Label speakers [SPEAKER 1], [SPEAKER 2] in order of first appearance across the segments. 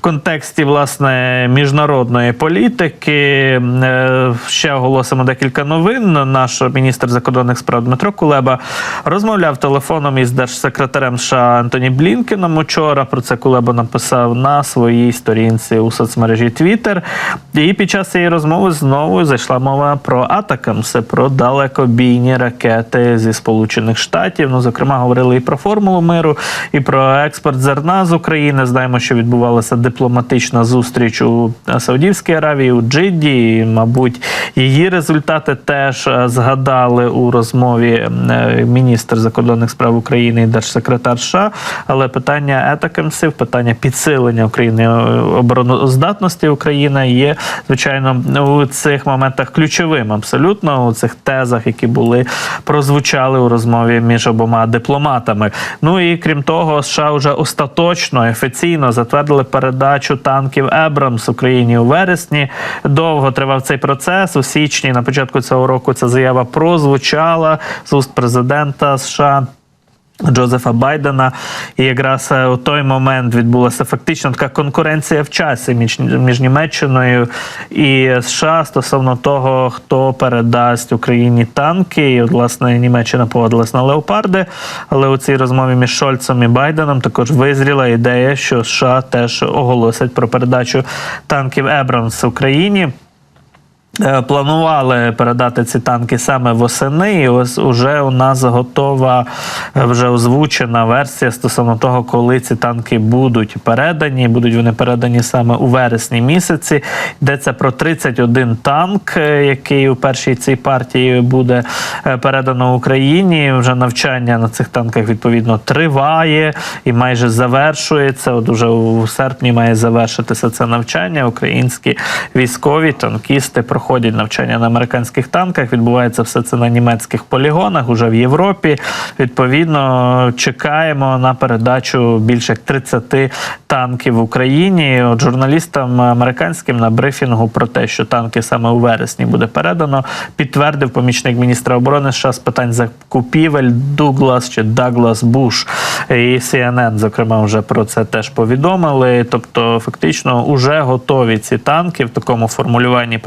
[SPEAKER 1] контексті власне міжнародної політики е, ще оголосимо декілька новин. Наш міністр закордонних справ Дмитро Кулеба розмовляв телефоном із держсекретарем США Антоні Блінкеном. Учора про це Кулеба написав на своїй сторінці у соцмережі Twitter. І під час цієї розмови знову зайшла мова про атакамси, про далекобійні ракети зі Сполучених Штатів. Ну, зокрема, говорили і про формулу миру, і про експорт зерна з України. Знаємо, що відбувалася дипломатична зустріч у Саудівській Аравії, у Джидді. І, мабуть, її результати теж е, згадали у розмові е, міністр закордонних справ України і держсекретар США. Але питання етакамсів, питання підсилення України е, обороноздатності України є звичайно у цих моментах ключовим абсолютно у цих тезах, які були прозвучали у розмові між обома дипломатами. Ну і крім того, США вже остаточно офіційно затвердили передачу танків Ебрамс Україні у вересні. Довго тривав цей процес у січні. На початку цього року ця заява прозвучала з уст президента США. Джозефа Байдена, і якраз е, у той момент відбулася фактично така конкуренція в часі між, між Німеччиною і США стосовно того, хто передасть Україні танки. І власне Німеччина погодилась на леопарди. Але у цій розмові між Шольцем і Байденом також визріла ідея, що США теж оголосять про передачу танків Ебрамс Україні. Е, Планували передати ці танки саме восени, і ось уже у нас готова е, вже озвучена версія стосовно того, коли ці танки будуть передані. Будуть вони передані саме у вересні місяці. Йдеться про 31 танк, е, який у першій цій партії буде передано Україні. Вже навчання на цих танках відповідно триває і майже завершується. От уже у серпні має завершитися це навчання. Українські військові танкісти проходять навчання на американських танках. Відбувається все це на німецьких полігонах, уже в Європі. Відповідно, чекаємо на передачу більше як 30 танків в Україні. От журналістам американським на брифінгу про те, що танки саме у вересні буде передано, підтвердив помічник міністра оборони США з питань закупівель Дуглас чи Даглас Буш і CNN, зокрема, вже про це теж повідомили. Тобто, фактично, вже готові ці танки в такому формулюванні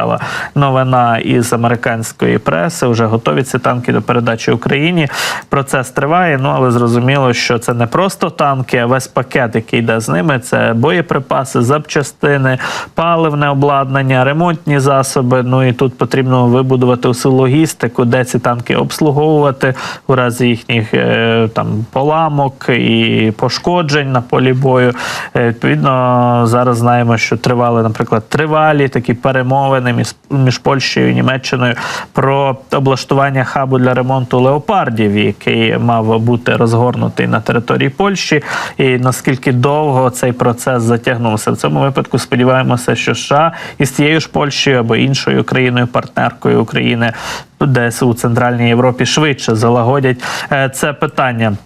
[SPEAKER 1] прозвучала новина із американської преси. Вже готові ці танки до передачі Україні. Процес триває. Ну але зрозуміло, що це не просто танки, а весь пакет, який йде з ними. Це боєприпаси, запчастини, паливне обладнання, ремонтні засоби. Ну і тут потрібно вибудувати усю логістику, де ці танки обслуговувати у разі їхніх е, там поламок і пошкоджень на полі бою. Е, Відповідно, зараз знаємо, що тривали, наприклад, тривалі такі перемовини між, між Польщею і Німеччиною про облаштування хабу для ремонту леопардів, який мав бути розгорнутий на території Польщі, і наскільки довго цей процес затягнувся. В цьому випадку сподіваємося, що США із цією ж Польщею або іншою країною партнеркою України десь у центральній Європі швидше залагодять е, це питання.